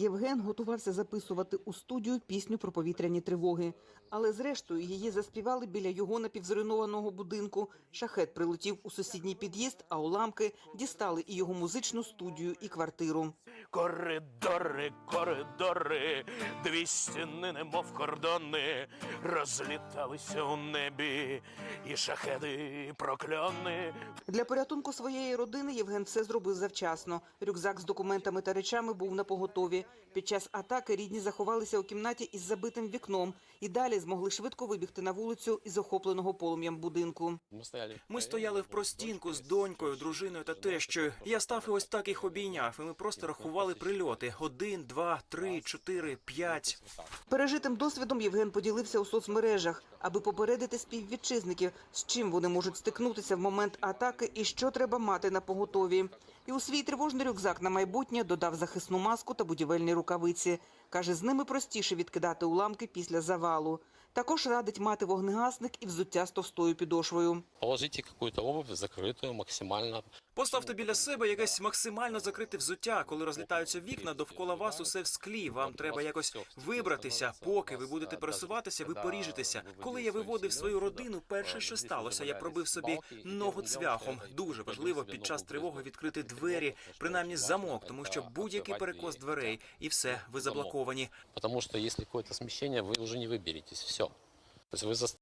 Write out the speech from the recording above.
Євген готувався записувати у студію пісню про повітряні тривоги, але зрештою її заспівали біля його напівзруйнованого будинку. Шахет прилетів у сусідній під'їзд, а уламки дістали і його музичну студію, і квартиру. Коридори, коридори, дві стіни, немов кордони, розліталися у небі, і шахеди прокльони. Для порятунку своєї родини Євген все зробив завчасно. Рюкзак з документами та речами був на поготові. Під час атаки рідні заховалися у кімнаті із забитим вікном і далі змогли швидко вибігти на вулицю із охопленого полум'ям будинку. Ми стояли. В простінку з донькою, дружиною та тещою. Я став і ось так їх обійняв, і ми просто рахували прильоти: один, два, три, чотири, п'ять. Пережитим досвідом Євген поділився у соцмережах, аби попередити співвітчизників, з чим вони можуть стикнутися в момент атаки і що треба мати на поготові. І у свій тривожний рюкзак на майбутнє додав захисну маску та будівельні рукавиці. Каже, з ними простіше відкидати уламки після завалу. Також радить мати вогнегасник і взуття з товстою підошвою. Положите какую-то обувь закрытую максимально. Поставте біля себе якесь максимально закрите взуття. Коли розлітаються вікна, довкола вас усе в склі. Вам треба якось вибратися. Поки ви будете пересуватися, ви поріжетеся. Коли я виводив свою родину, перше, що сталося, я пробив собі ногу цвяхом. Дуже важливо під час тривоги відкрити двері, принаймні замок, тому що будь-який перекос дверей, і все, ви заблоковані. Потому что если какое-то смещение, вы уже не выберетесь. Все. ви